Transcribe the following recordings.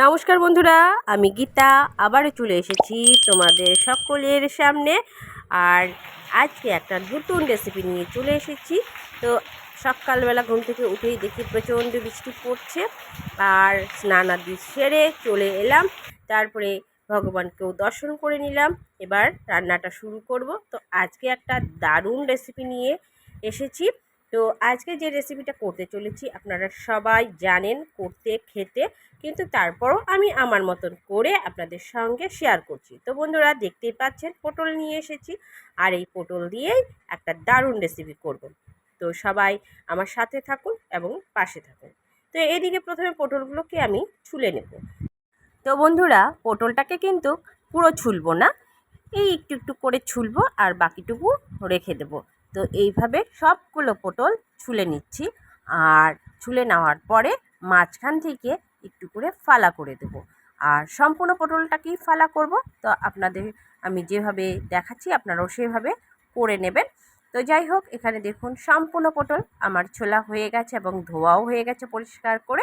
নমস্কার বন্ধুরা, আমি গীতা, আবারও চলে এসেছি তোমাদের সকলের সামনে। আর আজকে একটা নতুন রেসিপি নিয়ে চলে এসেছি। তো সকালবেলা ঘুম থেকে উঠেই দেখি প্রচণ্ড বৃষ্টি পড়ছে। আর স্নানাদি সেরে চলে এলাম। তারপরে ভগবানকেও দর্শন করে নিলাম। এবার রান্নাটা শুরু করব। তো আজকে একটা দারুণ রেসিপি নিয়ে এসেছি। তো আজকে যে রেসিপিটা করতে চলেছি, আপনারা সবাই জানেন, করতে, খেতে। কিন্তু তারপরও আমি আমার মতন করে আপনাদের সঙ্গে শেয়ার করছি। তো বন্ধুরা, দেখতেই পাচ্ছেন, পটল নিয়ে এসেছি আর এই পটল দিয়েই একটা দারুণ রেসিপি করব। তো সবাই আমার সাথে থাকুন এবং পাশে থাকুন। তো এদিকে প্রথমে পটলগুলোকে আমি ছুলে নেব। তো বন্ধুরা, পটলটাকে কিন্তু পুরো ছুলবো না, এই একটু একটু করে ছুলবো আর বাকিটুকু রেখে দেবো। তো এইভাবে সবগুলো পটল ছুলে নিচ্ছি। আর ছুলে নেওয়ার পরে মাঝখান থেকে একটু করে ফালা করে দেব। আর সম্পূর্ণ পটলটাকেই ফালা করব। তো আপনাদের আমি যেভাবে দেখাচ্ছি, আপনারাও সেভাবে করে নেবেন। তো যাই হোক, এখানে দেখুন সম্পূর্ণ পটল আমার ছোলা হয়ে গেছে এবং ধোয়াও হয়ে গেছে পরিষ্কার করে।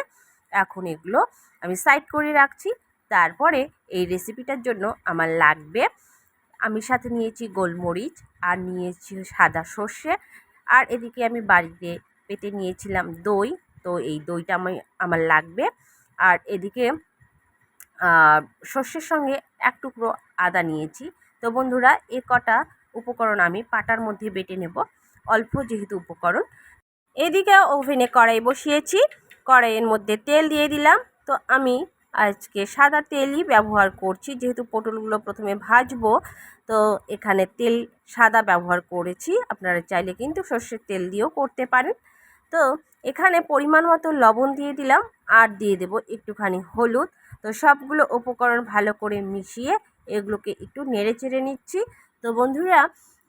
এখন এগুলো আমি সাইড করে রাখছি। তারপরে এই রেসিপিটার জন্য আমার লাগবে, আমি সাথে নিয়েছি গোলমরিচ আর নিয়েছি সাদা সর্ষে। আর এদিকে আমি বাড়িতে পেতে নিয়েছিলাম দই। তো এই দইটা আমি, আমার লাগবে। আর এদিকে সর্ষের সঙ্গে এক টুকরো আদা নিয়েছি। তো বন্ধুরা, এ কটা উপকরণ আমি পাটার মধ্যে বেটে নেব। অল্প যেহেতু উপকরণ। এদিকে ওভেনে কড়াই বসিয়েছি। কড়াইয়ের মধ্যে তেল দিয়ে দিলাম। তো আমি আজকে সাদা তেলই ব্যবহার করছি। যেহেতু পটলগুলো প্রথমে ভাজবো, তো এখানে তেল সাদা ব্যবহার করেছি। আপনারা চাইলে কিন্তু সর্ষের তেল দিয়েও করতে পারেন। তো এখানে পরিমাণ মতো লবণ দিয়ে দিলাম, আর দিয়ে দেব একটুখানি হলুদ। তো সবগুলো উপকরণ ভালো করে মিশিয়ে এগুলোকে একটু নেড়ে চেড়ে নিচ্ছি। তো বন্ধুরা,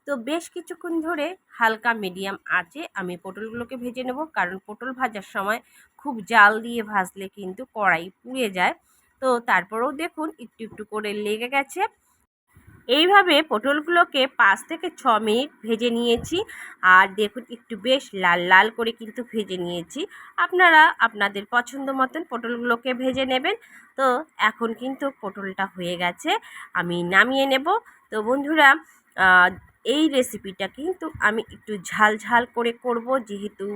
তো বেশ কিছুক্ষণ ধরে হালকা মিডিয়াম আছে আমি পটলগুলোকে ভেজে নেব, কারণ পটল ভাজার সময় খুব জাল দিয়ে ভাজলে কিন্তু কড়াই পুড়ে যায়। তো তারপরেও দেখুন, একটু একটু করে লেগে গেছে। এইভাবে পটলগুলোকে পাঁচ থেকে ছ মিনিট ভেজে নিয়েছি। আর দেখুন, একটু বেশ লাল লাল করে কিন্তু ভেজে নিয়েছি। আপনারা আপনাদের পছন্দ মতন পটলগুলোকে ভেজে নেবেন। তো এখন কিন্তু পটলটা হয়ে গেছে, আমি নামিয়ে নেব। তো বন্ধুরা এই রেসিপিটা কিন্তু আমি একটু ঝাল ঝাল করে করব, যেহেতু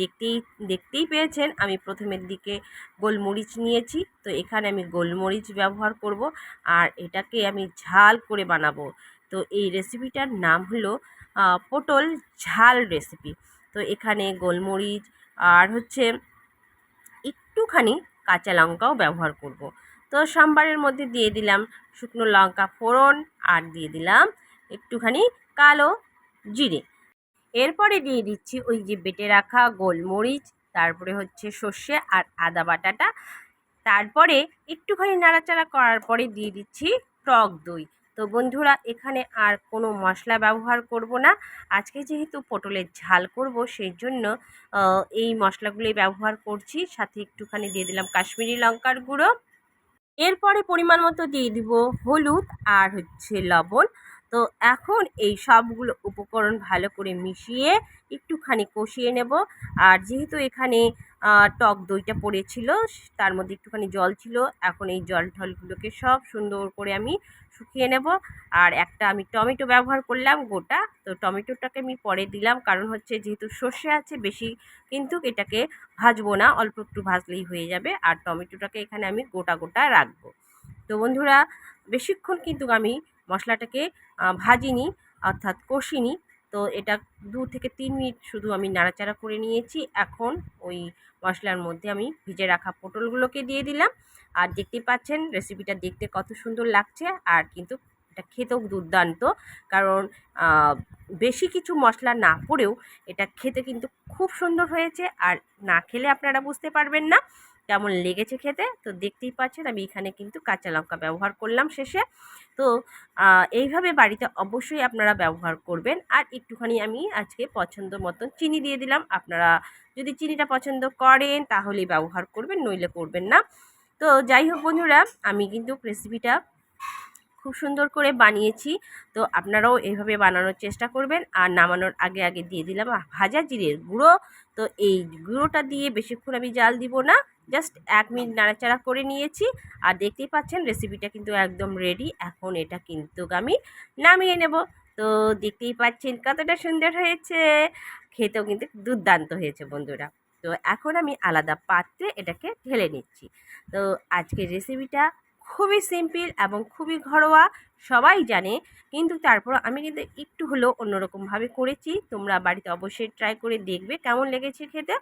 দেখতেই দেখতেই পেয়েছেন আমি প্রথমের দিকে গোলমরিচ নিয়েছি। তো এখানে আমি গোলমরিচ ব্যবহার করব আর এটাকে আমি ঝাল করে বানাবো। তো এই রেসিপিটার নাম হলো পটল ঝাল রেসিপি। তো এখানে গোলমরিচ আর হচ্ছে একটুখানি কাঁচা লঙ্কাও ব্যবহার করব। তো সাম্বারের মধ্যে দিয়ে দিলাম শুকনো লঙ্কা ফোড়ন আর দিয়ে দিলাম একটুখানি কালো জিরে। এরপরে দিয়ে দিচ্ছি ওই যে বেটে রাখা গোলমরিচ, তারপরে হচ্ছে সর্ষে আর আদা বাটাটা। তারপরে একটুখানি নাড়াচাড়া করার পরে দিয়ে দিচ্ছি টক দই। তো বন্ধুরা, এখানে আর কোনো মশলা ব্যবহার করব না। আজকে যেহেতু পটলের ঝাল করব, সেই জন্য এই মশলাগুলোই ব্যবহার করছি। সাথে একটুখানি দিয়ে দিলাম কাশ্মীরি লঙ্কার গুঁড়ো। এরপরে পরিমাণ মতো দিয়ে দিব হলুদ আর হচ্ছে লবণ। তো এখন এই সবগুলো উপকরণ ভালো করে মিশিয়ে একটুখানি কষিয়ে নেব। আর যেহেতু এখানে টক দইটা পড়েছিল, তার মধ্যে একটুখানি জল ছিল, এখন এই জল ঢলগুলোকে সব সুন্দর করে আমি শুকিয়ে নেব। আর একটা আমি টমেটো ব্যবহার করলাম গোটা, তো টমেটোটাকে আমি পরে দিলাম, কারণ হচ্ছে যেহেতু সর্ষে আছে বেশি, কিন্তু এটাকে ভাজবো না, অল্প একটু ভাজলেই হয়ে যাবে। আর টমেটোটাকে এখানে আমি গোটা গোটা রাখব। তো বন্ধুরা, বেশিক্ষণ কিন্তু আমি মশলাটাকে ভাজিনি, অর্থাৎ কষিনি। তো এটা দু থেকে তিন মিনিট শুধু আমি নাড়াচাড়া করে নিয়েছি। এখন ওই মশলার মধ্যে আমি ভিজে রাখা পটলগুলোকে দিয়ে দিলাম। আর দেখতেই পাচ্ছেন, রেসিপিটা দেখতে কত সুন্দর লাগছে। আর কিন্তু এটা খেতেও দুর্দান্ত। কারণ বেশি কিছু মশলা না পড়েও এটা খেতে কিন্তু খুব সুন্দর হয়েছে। আর না খেলে আপনারা বুঝতে পারবেন না। কেমন লেগেছে খেতে? তো দেখতেই পাচ্ছেন আমি এখানে কিন্তু কাঁচা লঙ্কা ব্যবহার করলাম শেষে। তো এইভাবে বাড়িতে অবশ্যই আপনারা ব্যবহার করবেন। আর একটুখানি আমি আজকে পছন্দ মতন চিনি দিয়ে দিলাম। আপনারা যদি চিনিটা পছন্দ করেন তাহলেই ব্যবহার করবেন, নইলে করবেন না। তো যাই হোক বন্ধুরা, আমি কিন্তু রেসিপিটা খুব সুন্দর করে বানিয়েছি। তো আপনারাও এইভাবে বানানোর চেষ্টা করবেন। আর নামানোর আগে আগে দিয়ে দিলাম ভাজা জিরের গুঁড়ো। তো এই গুঁড়োটা দিয়ে বেশিক্ষণ আমি জাল দিব না। জাস্ট এক মিনিট নাড়াচাড়া করে নিয়েছি। আর দেখতেই পাচ্ছেন রেসিপিটা কিন্তু একদম রেডি এখন এটা কিন্তু আমি নামিয়ে নেব। তো দেখতেই পাচ্ছেন কতটা সুন্দর হয়েছে। খেতেও কিন্তু দুর্দান্ত হয়েছে বন্ধুরা। তো এখন আমি আলাদা পাত্রে এটাকে ঢেলে নিচ্ছি। তো আজকের রেসিপিটা খুবই সিম্পল এবং খুবই ঘরোয়া। সবাই জানে, কিন্তু তারপর আমি কিন্তু একটু হলেও অন্যরকমভাবে করেছি। তোমরা বাড়িতে অবশ্যই ট্রাই করে দেখবে কেমন লেগেছে খেতে।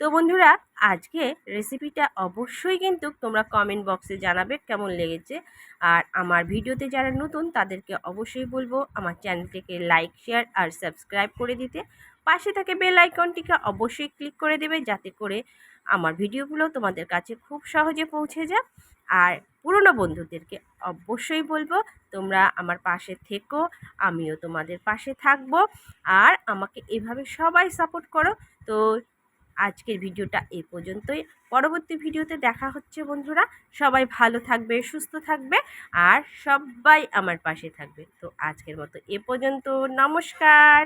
তো বন্ধুরা, আজকে রেসিপিটা অবশ্যই কিন্তু তোমরা কমেন্ট বক্সে জানাবে কেমন লেগেছে। আর আমার ভিডিওতে যারা নতুন, তাদেরকে অবশ্যই বলব আমার চ্যানেলটিকে লাইক শেয়ার আর সাবস্ক্রাইব করে দিতে। পাশে থাকে বেল আইকনটিকে অবশ্যই ক্লিক করে দেবে, যাতে করে আমার ভিডিওগুলো তোমাদের কাছে খুব সহজে পৌঁছে যায়। আর পুরনো বন্ধুদেরকে অবশ্যই বলব, তোমরা আমার পাশে থেকো, আমিও তোমাদের পাশে থাকব। আর আমাকে এভাবে সবাই সাপোর্ট করো। তো আজকের ভিডিওটা এ পর্যন্তই। পরবর্তী ভিডিওতে দেখা হচ্ছে বন্ধুরা। সবাই ভালো থাকবে, সুস্থ থাকবে আর সবাই আমার পাশে থাকবে। তো আজকের মতো এ পর্যন্ত। নমস্কার।